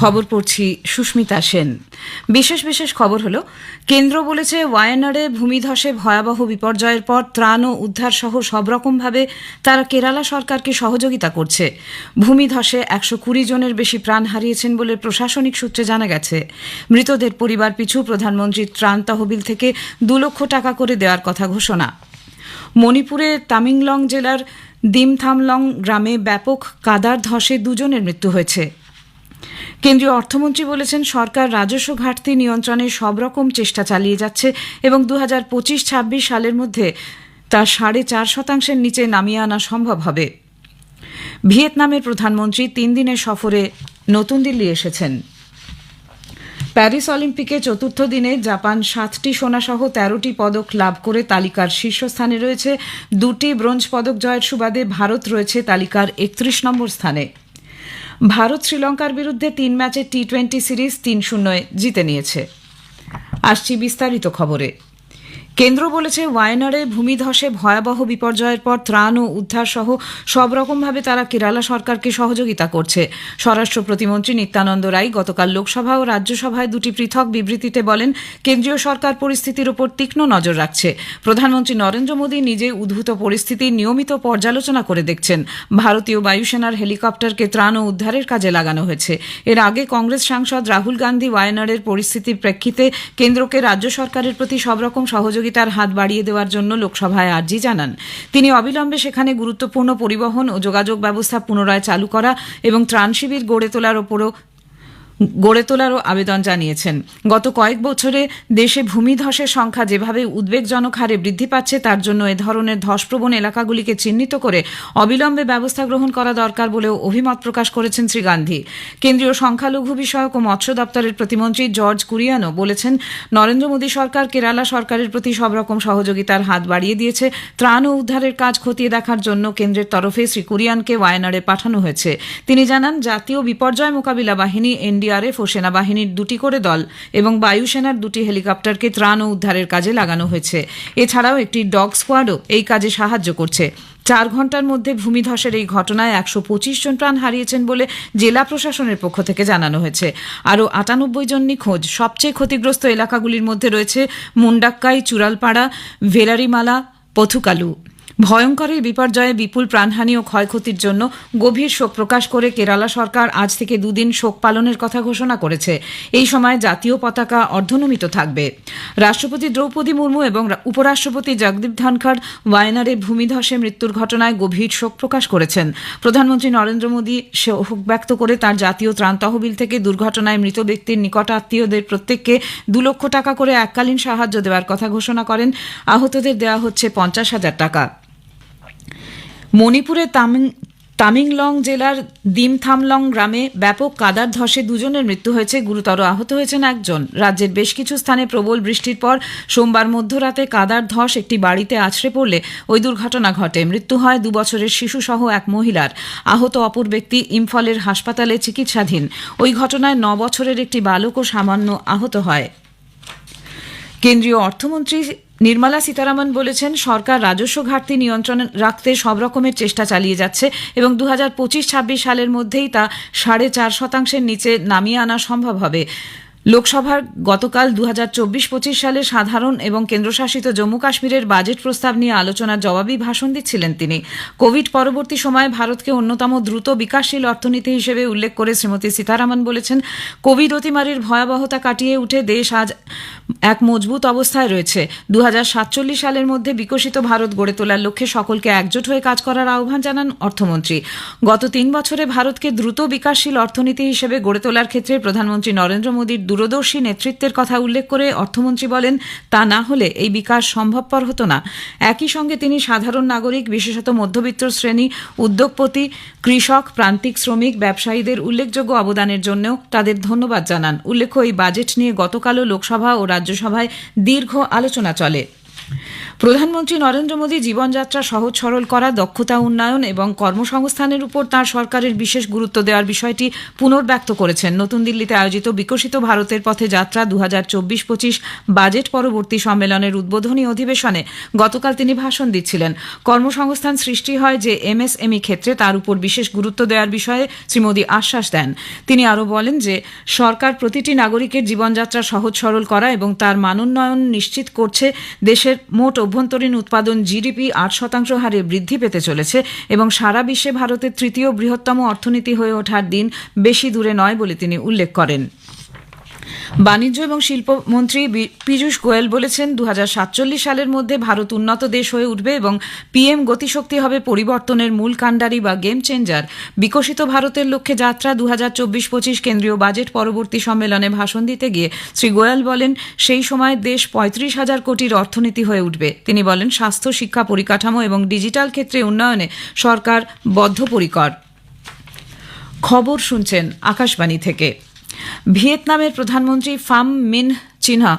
খবর পড়ছি সুস্মিতা সেন। বিশেষ বিশেষ খবর হলো, কেন্দ্র বলেছে ওয়ায়ানাড়ে ভূমিধসে ভয়াবহ বিপর্যয়ের পর ত্রাণ ও উদ্ধার সহ সব রকমভাবে তারা কেরালা সরকারকে সহযোগিতা করছে। ভূমিধসে একশো কুড়ি জনের বেশি প্রাণ হারিয়েছেন বলে প্রশাসনিক সূত্রে জানা গেছে। মৃতদের পরিবার পিছু প্রধানমন্ত্রীর ত্রাণ তহবিল থেকে দু লক্ষ টাকা করে দেওয়ার কথা ঘোষণা। মণিপুরে তামিংলং জেলার দিমথামলং গ্রামে ব্যাপক কাদার ধসে দুজনের মৃত্যু হয়েছে। কেন্দ্রীয় অর্থমন্ত্রী বলেছেন, সরকার রাজস্ব ঘাটতি নিয়ন্ত্রণে সব রকম চেষ্টা চালিয়ে যাচ্ছে এবং দু হাজার পঁচিশ ছাব্বিশ সালের মধ্যে তা সাড়ে চার শতাংশের নিচে নামিয়ে আনা সম্ভব হবে। ভিয়েতনামের প্রধানমন্ত্রী তিন দিনের সফরে নতুন দিল্লি এসেছেন। প্যারিস অলিম্পিকে চতুর্থ দিনে জাপান সাতটি সোনাসহ তেরোটি পদক লাভ করে তালিকার শীর্ষস্থানে রয়েছে। দুটি ব্রোঞ্জ পদক জয়ের সুবাদে ভারত রয়েছে তালিকার একত্রিশ নম্বর স্থানে। ভারত শ্রীলঙ্কার বিরুদ্ধে তিন ম্যাচের টি টোয়েন্টি সিরিজ তিন শূন্য জিতে নিয়েছে। আসছি বিস্তারিত খবরে। কেন্দ্র বলেছে ওয়ায়নাড়ে ভূমিধসে ভয়াবহ বিপর্যয়ের পর ত্রাণ ও উদ্ধার সহ সব রকমভাবে তারা কেরালা সরকারকে সহযোগিতা করছে। স্বরাষ্ট্র প্রতিমন্ত্রী নিত্যানন্দ রায় গতকাল লোকসভা ও রাজ্যসভায় দুটি পৃথক বিবৃতিতে বলেন, কেন্দ্রীয় সরকার পরিস্থিতির উপর তীক্ষ্ণ নজর রাখছে। প্রধানমন্ত্রী নরেন্দ্র মোদী নিজে উদ্ভূত পরিস্থিতির নিয়মিত পর্যালোচনা করে দেখছেন। ভারতীয় বায়ুসেনার হেলিকপ্টারকে ত্রাণ ও উদ্ধারের কাজে লাগানো হয়েছে। এর আগে কংগ্রেস সাংসদ রাহুল গান্ধী ওয়ায়নাড়ের পরিস্থিতির প্রেক্ষিতে কেন্দ্রকে রাজ্য সরকারের প্রতি সব রকম সহযোগিতার হাত বাড়িয়ে দেওয়ার জন্য লোকসভায় আর্জি জানান। তিনি অবিলম্বে সেখানে গুরুত্বপূর্ণ পরিবহন ও যোগাযোগ ব্যবস্থা পুনরায় চালু করা এবং ত্রাণ শিবির গড়ে তোলার ওপরও গড়ে তোলারও আবেদন জানিয়েছেন। গত কয়েক বছরে দেশে ভূমিধসের সংখ্যা যেভাবে উদ্বেগজনক হারে বৃদ্ধি পাচ্ছে, তার জন্য এ ধরনের ধসপ্রবণ এলাকাগুলিকে চিহ্নিত করে অবিলম্বে ব্যবস্থা গ্রহণ করা দরকার বলেও অভিমত প্রকাশ করেছেন শ্রী গান্ধী। কেন্দ্রীয় সংখ্যালঘু বিষয়ক ও মৎস্য দপ্তরের প্রতিমন্ত্রী জর্জ কুরিয়ানো বলেছেন, নরেন্দ্র মোদী সরকার কেরালা সরকারের প্রতি সব রকম সহযোগিতার হাত বাড়িয়ে দিয়েছে। ত্রাণ ও উদ্ধারের কাজ খতিয়ে দেখার জন্য কেন্দ্রের তরফে শ্রী কুরিয়ানকে ওয়ায়নাড়ে পাঠানো হয়েছে। তিনি জানান, জাতীয় বিপর্যয় মোকাবিলা বাহিনী এনডিআরএফ ও সেনাবাহিনীর দুটি করে দল এবং বায়ুসেনার দুটি হেলিকপ্টারকে ত্রাণ ও উদ্ধারের কাজে লাগানো হয়েছে। এছাড়াও একটি ডগ স্কোয়াডও এই কাজে সাহায্য করছে। চার ঘণ্টার মধ্যে ভূমিধসের এই ঘটনায় একশো পঁচিশ জন প্রাণ হারিয়েছেন বলে জেলা প্রশাসনের পক্ষ থেকে জানানো হয়েছে। আরও আটানব্বই জন নিখোঁজ। সবচেয়ে ক্ষতিগ্রস্ত এলাকাগুলির মধ্যে রয়েছে মুন্ডাক্কাই, চুরালপাড়া ভেরারিমালা পথুকালু। ভয়ঙ্কর এই বিপর্যয়ে বিপুল প্রাণহানি ও ক্ষয়ক্ষতির জন্য গভীর শোক প্রকাশ করে কেরালা সরকার আজ থেকে দুদিন শোক পালনের কথা ঘোষণা করেছে। এই সময় জাতীয় পতাকা অর্ধনমিত থাকবে। রাষ্ট্রপতি দ্রৌপদী মুর্মু এবং উপরাষ্ট্রপতি জগদীপ ধনখড় ওয়ায়নারে ভূমিধসে মৃত্যুর ঘটনায় গভীর শোক প্রকাশ করেছেন। প্রধানমন্ত্রী নরেন্দ্র মোদী শোক ব্যক্ত করে তার জাতীয় ত্রাণ তহবিল থেকে দুর্ঘটনায় মৃত ব্যক্তির নিকট আত্মীয়দের প্রত্যেককে দু লক্ষ টাকা করে এককালীন সাহায্য দেওয়ার কথা ঘোষণা করেন। আহতদের দেওয়া হচ্ছে পঞ্চাশ হাজার টাকা। মণিপুরে তামিং, তামিংলং জেলার দিমথামলং গ্রামে ব্যাপক কাদার ধসে দুজনের মৃত্যু হয়েছে। গুরুতর আহত হয়েছেন একজন। রাজ্যের বেশ কিছু স্থানে প্রবল বৃষ্টির পর সোমবার মধ্যরাতে কাদার ধস একটি বাড়িতে আছড়ে পড়লে ওই দুর্ঘটনা ঘটে। মৃত্যু হয় দু বছরের শিশুসহ এক মহিলার। আহত অপর ব্যক্তি ইম্ফলের হাসপাতালে চিকিৎসাধীন। ওই ঘটনায় ন বছরের একটি বালকও সামান্য আহত হয়। কেন্দ্রীয় অর্থমন্ত্রী নির্মলা সীতারামন বলেছেন, সরকার রাজস্ব ঘাটতি নিয়ন্ত্রণে রাখতে সব রকমের চেষ্টা চালিয়ে যাচ্ছে এবং দু হাজার পঁচিশ ছাব্বিশ সালের মধ্যেই তা সাড়ে চার শতাংশের নিচে নামিয়ে আনা সম্ভব হবে। লোকসভার গতকাল দু হাজার চব্বিশ পঁচিশ সালে সাধারণ এবং কেন্দ্রশাসিত জম্মু কাশ্মীরের বাজেট প্রস্তাব নিয়ে আলোচনার জবাবই ভাষণ দিচ্ছিলেন তিনি। কোভিড পরবর্তী সময়ে ভারতকে অন্যতম দ্রুত বিকাশশীল অর্থনীতি হিসেবে উল্লেখ করে শ্রীমতী সীতারামন বলেছেন, কোভিড অতিমারির ভয়াবহতা কাটিয়ে উঠে দেশ আজ এক মজবুত অবস্থায় রয়েছে। দু হাজার সাতচল্লিশ সালের মধ্যে বিকশিত ভারত গড়ে তোলার লক্ষ্যে সকলকে একজোট হয়ে কাজ করার আহ্বান জানান অর্থমন্ত্রী। গত তিন বছরে ভারতকে দ্রুত বিকাশশীল অর্থনীতি হিসেবে গড়ে তোলার ক্ষেত্রে প্রধানমন্ত্রী নরেন্দ্র মোদীর দূরদর্শী নেতৃত্বের কথা উল্লেখ করে অর্থমন্ত্রী বলেন, তা না হলে এই বিকাশ সম্ভবপর হতো না। একই সঙ্গে তিনি সাধারণ নাগরিক, বিশেষত মধ্যবিত্ত শ্রেণি, উদ্যোগপতি, কৃষক, প্রান্তিক শ্রমিক, ব্যবসায়ীদের উল্লেখযোগ্য অবদানের জন্যও তাদের ধন্যবাদ জানান। উল্লেখ্য, এই বাজেট নিয়ে গতকালও লোকসভা ও রাজ্যসভায় দীর্ঘ আলোচনা চলে। প্রধানমন্ত্রী নরেন্দ্র মোদী জীবনযাত্রা সহজ সরল করা, দক্ষতা উন্নয়ন এবং কর্মসংস্থানের উপর তাঁর সরকারের বিশেষ গুরুত্ব দেওয়ার বিষয়টি পুনর্ব্যক্ত করেছেন। নতুন দিল্লিতে আয়োজিত বিকশিত ভারতের পথে যাত্রা দু হাজার চব্বিশ পঁচিশ বাজেট পরবর্তী সম্মেলনের উদ্বোধনী অধিবেশনে গতকাল তিনি ভাষণ দিচ্ছিলেন। কর্মসংস্থান সৃষ্টি হয় যে এমএসএমই ক্ষেত্রে তার উপর বিশেষ গুরুত্ব দেওয়ার বিষয়ে শ্রী মোদী আশ্বাস দেন। তিনি আরও বলেন যে, সরকার প্রতিটি নাগরিকের জীবনযাত্রা সহজ সরল করা এবং তার মানোন্নয়ন নিশ্চিত করছে দেশের মোট অভ্যন্তরীণ উৎপাদন জিডিপি আট শতাংশ হারে বৃদ্ধি পেতে চলেছে এবং সারা বিশ্বে ভারতের তৃতীয় বৃহত্তম অর্থনীতি হয়ে ওঠার দিন বেশি দূরে নয় বলে তিনি উল্লেখ করেন। বাণিজ্য এবং শিল্পমন্ত্রী পীযূষ গোয়েল বলেছেন দু হাজার সাতচল্লিশ সালের মধ্যে ভারত উন্নত দেশ হয়ে উঠবে এবং পিএম গতিশক্তি হবে পরিবর্তনের মূল কাণ্ডারি বা গেম চেঞ্জার বিকশিত ভারতের লক্ষ্যে যাত্রা দু হাজার চব্বিশ পঁচিশ কেন্দ্রীয় বাজেট পরবর্তী সম্মেলনে ভাষণ দিতে গিয়ে শ্রী গোয়েল বলেন, সেই সময় দেশ পঁয়ত্রিশ হাজার কোটির অর্থনীতি হয়ে উঠবে। তিনি বলেন, স্বাস্থ্য, শিক্ষা পরিকাঠামো এবং ডিজিটাল ক্ষেত্রে উন্নয়নে সরকার বদ্ধপরিকর। খবর শুনছেন আকাশবাণী থেকে। ভিয়েতনামের প্রধানমন্ত্রী ফাম মিন চিনহা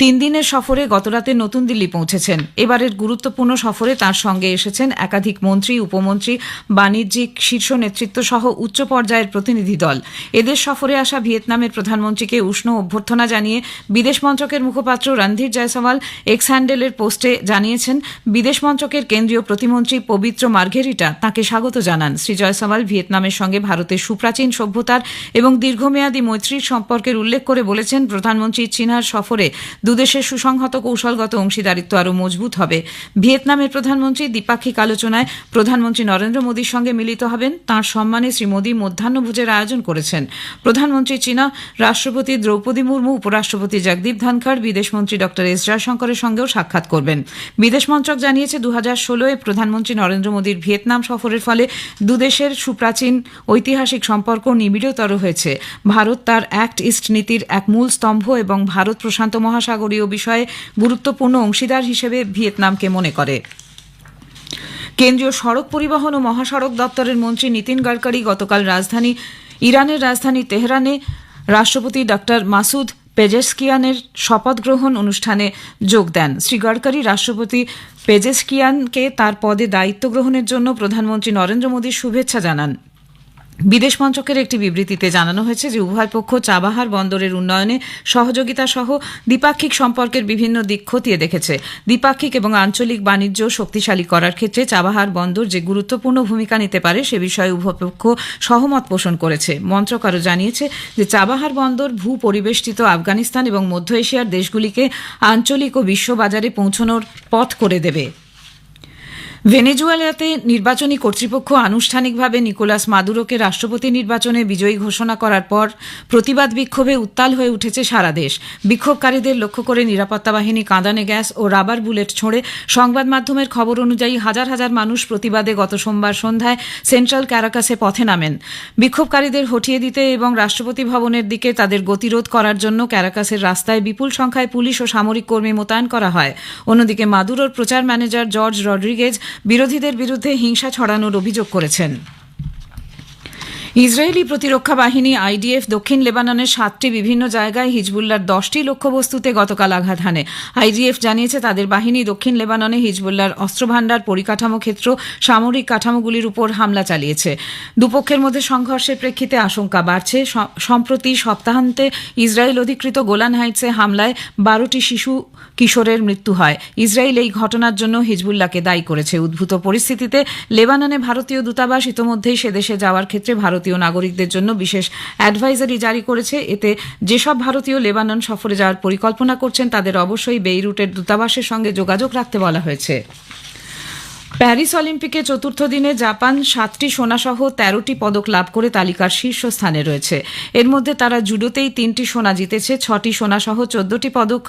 তিন দিনের সফরে গতরাতে নতুন দিল্লি পৌঁছেছেন। এবারের গুরুত্বপূর্ণ সফরে তার সঙ্গে এসেছেন একাধিক মন্ত্রী, উপমন্ত্রী, বাণিজ্যিক শীর্ষ নেতৃত্ব সহ উচ্চ পর্যায়ের প্রতিনিধি দল। এদের সফরে আসা ভিয়েতনামের প্রধানমন্ত্রীকে উষ্ণ অভ্যর্থনা জানিয়ে বিদেশ মন্ত্রকের মুখপাত্র রণধীর জয়সওয়াল এক্স হ্যান্ডেলের পোস্টে জানিয়েছেন, বিদেশ মন্ত্রকের কেন্দ্রীয় প্রতিমন্ত্রী পবিত্র মার্ঘেরিটা তাকে স্বাগত জানান। শ্রী জয়সওয়াল ভিয়েতনামের সঙ্গে ভারতের সুপ্রাচীন সভ্যতার এবং দীর্ঘমেয়াদী মৈত্রীর সম্পর্কের উল্লেখ করে বলেছেন, প্রধানমন্ত্রী চীনার সফরে দুদেশের সুসংহত কৌশলগত অংশীদারিত্ব আরও মজবুত হবে। ভিয়েতনামের প্রধানমন্ত্রী দ্বিপাক্ষিক আলোচনায় প্রধানমন্ত্রী নরেন্দ্র মোদীর সঙ্গে মিলিত হবেন। তাঁর সম্মানে শ্রী মোদী মধ্যাহ্নভোজের আয়োজন করেছেন। প্রধানমন্ত্রী চীনা রাষ্ট্রপতি দ্রৌপদী মুর্মু, উপরাষ্ট্রপতি জগদীপ ধনখড়, বিদেশমন্ত্রী ডক্টর এস জয়শঙ্করের সঙ্গেও সাক্ষাৎ করবেন। বিদেশ মন্ত্রক জানিয়েছে দু হাজার ষোলোয় প্রধানমন্ত্রী নরেন্দ্র মোদীর ভিয়েতনাম সফরের ফলে দুদেশের সুপ্রাচীন ঐতিহাসিক সম্পর্ক নিবিড়তর হয়েছে। ভারত তার অ্যাক্ট ইস্ট নীতির এক মূল স্তম্ভ এবং ভারত প্রশান্ত মহাসাগরীয় বিষয়ে গুরুত্বপূর্ণ অংশীদার হিসেবে ভিয়েতনামকে মনে করে। কেন্দ্রীয় সড়ক পরিবহন ও মহাসড়ক দপ্তরের মন্ত্রী নীতিন গডকরি গতকাল রাজধানী, ইরানের রাজধানী তেহরানে রাষ্ট্রপতি ডক্টর মাসুদ পেজেসকিয়ানের শপথ গ্রহণ অনুষ্ঠানে যোগ দেন। শ্রী গডকরি রাষ্ট্রপতি পেজেসকিয়ানকে তার পদে দায়িত্ব গ্রহণের জন্য প্রধানমন্ত্রী নরেন্দ্র মোদীর শুভেচ্ছা জানান। বিদেশ মন্ত্রকের একটি বিবৃতিতে জানানো হয়েছে যে উভয় পক্ষ চাবাহার বন্দরের উন্নয়নে সহযোগিতা সহ দ্বিপাক্ষিক সম্পর্কের বিভিন্ন দিক খতিয়ে দেখেছে। দ্বিপাক্ষিক এবং আঞ্চলিক বাণিজ্য শক্তিশালী করার ক্ষেত্রে চাবাহার বন্দর যে গুরুত্বপূর্ণ ভূমিকা নিতে পারে সে বিষয়ে উভয় পক্ষ সহমত পোষণ করেছে। মন্ত্রক আরও জানিয়েছে যে চাবাহার বন্দর ভূ পরিবেষ্টিত আফগানিস্তান এবং মধ্য এশিয়ার দেশগুলিকে আঞ্চলিক ও বিশ্ববাজারে পৌঁছানোর পথ করে দেবে। ভেনেজুয়েলাতে নির্বাচনী কর্তৃপক্ষ আনুষ্ঠানিকভাবে নিকোলাস মাদুরোকে রাষ্ট্রপতি নির্বাচনে বিজয়ী ঘোষণা করার পর প্রতিবাদ বিক্ষোভে উত্তাল হয়ে উঠেছে সারা দেশ। বিক্ষোভকারীদের লক্ষ্য করে নিরাপত্তা বাহিনী কাঁদানে গ্যাস ও রাবার বুলেট ছোঁড়ে। সংবাদ মাধ্যমের খবর অনুযায়ী হাজার হাজার মানুষ প্রতিবাদে গত সোমবার সন্ধ্যায় সেন্ট্রাল ক্যারাকাসে পথে নামেন। বিক্ষোভকারীদের হটিয়ে দিতে এবং রাষ্ট্রপতি ভবনের দিকে তাদের গতিরোধ করার জন্য ক্যারাকাসের রাস্তায় বিপুল সংখ্যায় পুলিশ ও সামরিক কর্মী মোতায়েন করা হয়। অন্যদিকে মাদুরোর প্রচার ম্যানেজার জর্জ রড্রিগেজ বিরোধীদের বিরুদ্ধে হিংসা ছড়ানোর অভিযোগ করেছেন। ইসরায়েলি প্রতিরক্ষা বাহিনী আইডিএফ দক্ষিণ লেবাননের সাতটি বিভিন্ন জায়গায় হিজবুল্লার দশটি লক্ষ্যবস্তুতে গতকাল আঘাত হানে। আইডিএফ জানিয়েছে তাদের বাহিনী দক্ষিণ লেবাননে হিজবুল্লার অস্ত্রভাণ্ডার, পরিকাঠামো ক্ষেত্র, সামরিক কাঠামোগুলির উপর হামলা চালিয়েছে। দুপক্ষের মধ্যে সংঘর্ষের প্রেক্ষিতে আশঙ্কা বাড়ছে। সম্প্রতি সপ্তাহান্তে ইসরায়েল অধিকৃত গোলান হাইটসে হামলায় বারোটি শিশু কিশোরের মৃত্যু হয়। ইসরায়েল এই ঘটনার জন্য হিজবুল্লাহকে দায়ী করেছে। উদ্ভূত পরিস্থিতিতে লেবাননে ভারতীয় দূতাবাস ইতোমধ্যেই সে দেশে যাওয়ার ক্ষেত্রে ভারতীয় নাগরিকদের জন্য বিশেষ অ্যাডভাইজারি জারি করেছে। এতে যেসব ভারতীয় লেবানন সফরে যাওয়ার পরিকল্পনা করছেন, তাদের অবশ্যই বেইরুটের দূতাবাসের সঙ্গে যোগাযোগ রাখতে বলা হয়েছে। প্যারিস অলিম্পিকে চতুর্থ দিনে জাপান সাতটি সোনাসহ তেরোটি পদক লাভ করে তালিকার শীর্ষ স্থানে রয়েছে। এর মধ্যে তারা জুডোতেই তিনটি সোনা জিতেছে, ছটি সোনাসহ চোদ্দটি পদক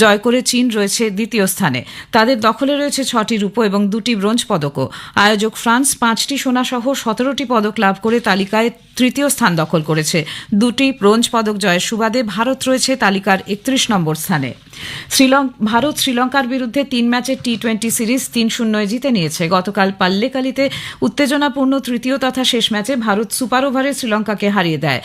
জয় করে চীন রয়েছে দ্বিতীয় স্থানে। তাদের দখলে রয়েছে ছটি রূপ এবং দুটি ব্রোঞ্জ পদকও। আয়োজক ফ্রান্স পাঁচটি সোনাসহ সতেরোটি পদক লাভ করে তালিকায় তৃতীয় স্থান দখল করেছে। দুটি ব্রোঞ্জ পদক জয়ের সুবাদে ভারত রয়েছে তালিকার একত্রিশ নম্বর স্থানে। ভারত শ্রীলঙ্কার বিরুদ্ধে তিন ম্যাচের টি টোয়েন্টি সিরিজ তিন শূন্যয় জিতে নিয়েছে। গতকাল পাল্লেকালিতে উত্তেজনাপূর্ণ তৃতীয় তথা শেষ ম্যাচে ভারত সুপার ওভারে শ্রীলঙ্কাকে হারিয়ে দেয়।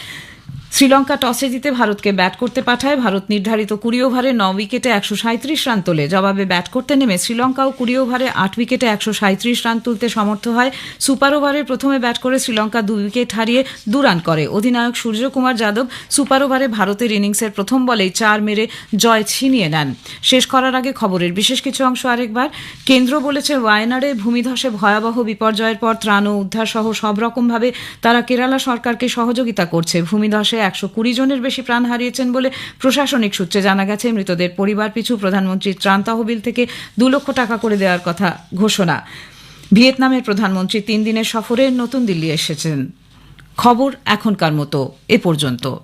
শ্রীলঙ্কা টসে জিতে ভারতকে ব্যাট করতে পাঠায়। ভারত নির্ধারিত কুড়ি ওভারে ন উইকেটে একশো সাঁত্রিশ রান তোলে। জবাবে ব্যাট করতে নেমে শ্রীলঙ্কাও কুড়ি ওভারে আট উইকেটে একশো সাঁত্রিশ রান তুলতে সমর্থ হয়। সুপার ওভারে প্রথমে ব্যাট করে শ্রীলঙ্কা দুই উইকেট হারিয়ে দু রান করে। অধিনায়ক সূর্যকুমার যাদব সুপার ওভারে ভারতের ইনিংসের প্রথম বলেই চার মেরে জয় ছিনিয়ে নেন। শেষ করার আগে খবরের বিশেষ কিছু অংশ আরেকবার। কেন্দ্র বলেছে ওয়ায়নাড়ে ভূমিধসে ভয়াবহ বিপর্যয়ের পর ত্রাণ ও উদ্ধার সহ সব রকমভাবে তারা কেরালা সরকারকে সহযোগিতা করছে। ভূমিধসে একশো কুড়ি জনের বেশি প্রাণ হারিয়েছেন বলে প্রশাসনিক সূত্রে জানা গেছে, মৃতদের পরিবার পিছু প্রধানমন্ত্রীর ত্রাণ তহবিল থেকে দু লক্ষ টাকা করে দেওয়ার কথা ঘোষণা। ভিয়েতনামের প্রধানমন্ত্রী তিন দিনের সফরে নতুন দিল্লি এসেছেন। খবর এখনকার মতো এ পর্যন্ত।